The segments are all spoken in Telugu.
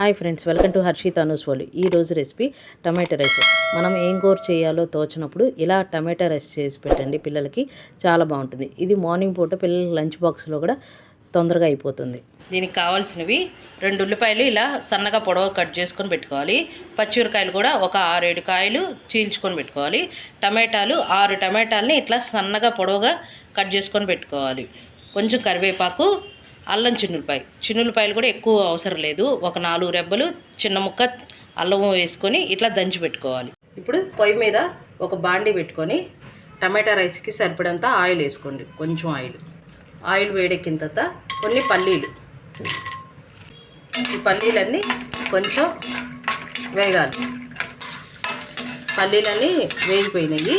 Hi friends welcome to Harshit Anoos వాళ్ళు ఈరోజు రెసిపీ టమాటా రైస్. మనం ఏం కూర చేయాలో తోచినప్పుడు ఇలా టమాటా రైస్ చేసి పెట్టండి పిల్లలకి చాలా బాగుంటుంది. ఇది మార్నింగ్ పూట పిల్లలకి లంచ్ బాక్స్లో కూడా తొందరగా అయిపోతుంది. దీనికి కావాల్సినవి రెండు ఉల్లిపాయలు ఇలా సన్నగా పొడవ కట్ చేసుకొని పెట్టుకోవాలి. పచ్చిమిరకాయలు కూడా ఒక ఆరేడు కాయలు చీల్చుకొని పెట్టుకోవాలి. టమాటాలు ఆరు టమాటాలని ఇట్లా సన్నగా పొడవుగా కట్ చేసుకొని పెట్టుకోవాలి. కొంచెం కరివేపాకు అల్లం చిన్నులపాయ. చిన్నులపాయలు కూడా ఎక్కువ అవసరం లేదు. ఒక నాలుగు రెబ్బలు చిన్న ముక్క అల్లం వేసుకొని ఇట్లా దంచి పెట్టుకోవాలి. ఇప్పుడు పొయ్యి మీద ఒక బాండి పెట్టుకొని టమాటా రైస్కి సరిపడంత ఆయిల్ వేసుకోండి. కొంచెం ఆయిల్. ఆయిల్ వేడెక్కిన తర్వాత కొన్ని పల్లీలు. ఈ పల్లీలన్నీ కొంచెం వేగాలి. పల్లీలన్నీ వేగిపోయినాయి.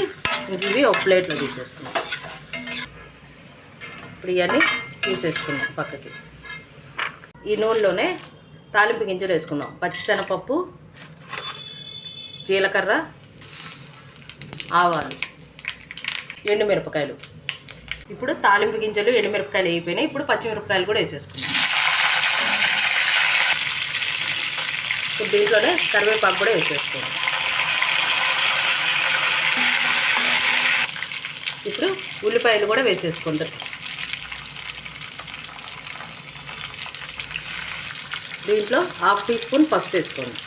ఇంక ఇవి ఒక ప్లేట్లో తీసేసుకున్నాం ఇప్పుడు ఇవన్నీ తీసేసుకున్నాం పక్కకి. ఈ నూనెలోనే తాలింపు గింజలు వేసుకుందాం పచ్చిశనగపప్పు జీలకర్ర ఆవాలు ఎండుమిరపకాయలు. ఇప్పుడు తాలింపు గింజలు ఎండుమిరపకాయలు అయిపోయినాయి ఇప్పుడు పచ్చిమిరపకాయలు కూడా వేసేసుకుందాం ఇప్పుడు దీంట్లోనే కరివేపాకు కూడా వేసేసుకుందాం ఇప్పుడు ఉల్లిపాయలు కూడా వేసేసుకుంటారు దీంట్లో హాఫ్ టీ స్పూన్ పసుపు వేసుకోండి.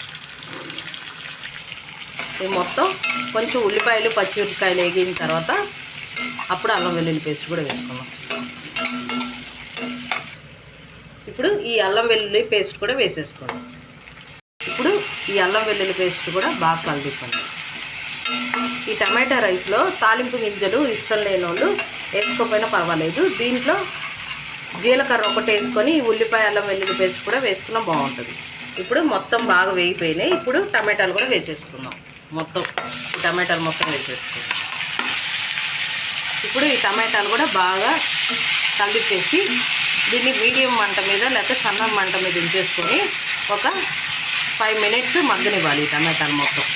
ఇది మొత్తం కొంచెం ఉల్లిపాయలు పచ్చిమిరపకాయలు వేగిన తర్వాత అప్పుడు అల్లం వెల్లుల్లి పేస్ట్ కూడా వేసుకున్నాం ఇప్పుడు ఈ అల్లం వెల్లుల్లి పేస్ట్ కూడా వేసేసుకోండి. ఇప్పుడు ఈ అల్లం వెల్లుల్లి పేస్ట్ కూడా బాగా కలిపిపోండి ఈ టమాటా రైస్లో తాలింపు గింజలు ఇష్టం లేని వాళ్ళు వేసుకోకపోయినా పర్వాలేదు. దీంట్లో జీలకర్ర ఒకటి వేసుకొని ఈ ఉల్లిపాయ అల్లం వెల్లుల్లి పేస్ట్ కూడా వేసుకున్నా బాగుంటుంది. ఇప్పుడు మొత్తం బాగా వేగిపోయినాయి. ఇప్పుడు టమాటాలు కూడా వేసేసుకుందాం. మొత్తం ఈ టమాటాలు మొత్తం వేసేసుకుందాం. ఇప్పుడు ఈ టమాటాలు కూడా బాగా కలిపేసి దీన్ని మీడియం మంట మీద లేకపోతే సన్న మంట మీద ఉంచేసుకొని ఒక ఫైవ్ మినిట్స్ మగ్గనివ్వాలి ఈ టమాటాలు మొత్తం.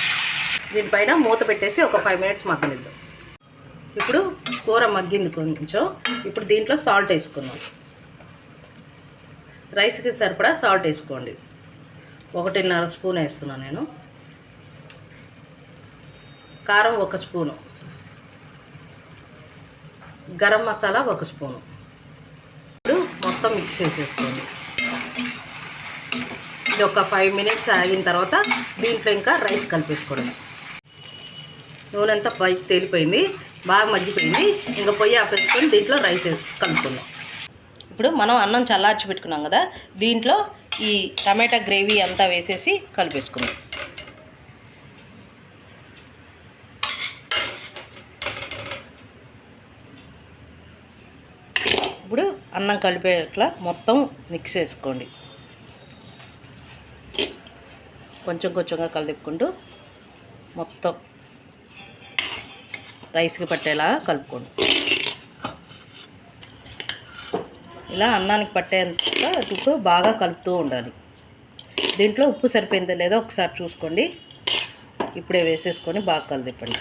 దీనిపైన మూత పెట్టేసి ఒక ఫైవ్ మినిట్స్ మగ్గనిద్దాం. ఇప్పుడు కూర మగ్గింది కొంచెం. ఇప్పుడు దీంట్లో సాల్ట్ వేసుకున్నాం రైస్కి సరిపడా సాల్ట్ వేసుకోండి. ఒకటిన్నర స్పూన్ వేస్తున్నాను నేను. కారం ఒక స్పూను. గరం మసాలా ఒక స్పూను. ఇప్పుడు మొత్తం మిక్స్ చేసేసుకోండి. ఇది ఒక ఫైవ్ మినిట్స్ ఆగిన తర్వాత దీంట్లో ఇంకా రైస్ కలిపేసుకోవడం నూనె అంతా పైకి తేలిపోయింది బాగా మగ్గిపోయింది. ఇంకా పొయ్యి ఆపేసుకొని దీంట్లో రైస్ కలుపుకుందాం. ఇప్పుడు మనం అన్నం చల్లార్చి పెట్టుకున్నాం కదా దీంట్లో ఈ టమాటా గ్రేవీ అంతా వేసేసి కలిపేసుకుందాం. ఇప్పుడు అన్నం కలిపేట్లా మొత్తం మిక్స్ చేసుకోండి. కొంచెం కొంచెంగా కలిపుకుంటూ మొత్తం రైస్కి పట్టేలా కలుపుకోండి. ఇలా అన్నానికి పట్టేంత ఉప్పు బాగా కలుపుతూ ఉండాలి. దీంట్లో ఉప్పు సరిపోయిందో లేదో ఒకసారి చూసుకోండి. ఇప్పుడే వేసేసుకొని బాగా కలిదిప్పండి.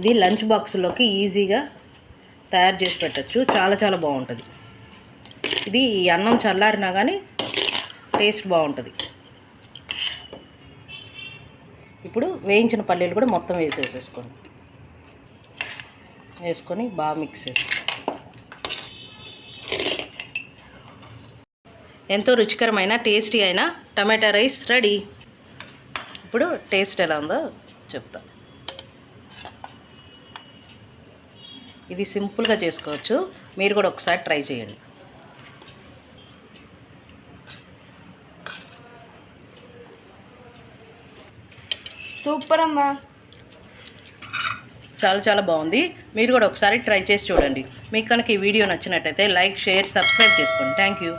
ఇది లంచ్ బాక్స్లోకి ఈజీగా తయారు చేసి పెట్టచ్చు. చాలా చాలా బాగుంటుంది. ఇది ఈ అన్నం చల్లారినా కానీ టేస్ట్ బాగుంటుంది. ఇప్పుడు వేయించిన పల్లీలు కూడా మొత్తం వేసేసేసుకోండి. వేసుకొని బాగా మిక్స్ చేసుకోండి. ఎంతో రుచికరమైన టేస్టీ అయిన టమాటా రైస్ రెడీ. ఇప్పుడు టేస్ట్ ఎలా ఉందో చెప్తా. ఇది సింపుల్గా చేసుకోవచ్చు. మీరు కూడా ఒకసారి ట్రై చేయండి. సూపర్ అమ్మా. చాలా చాలా బాగుంది. మీరు కూడా ఒకసారి ట్రై చేసి చూడండి. మీకు కనుక ఈ వీడియో నచ్చినట్టయితే లైక్ షేర్ సబ్స్క్రైబ్ చేసుకోండి. Thank you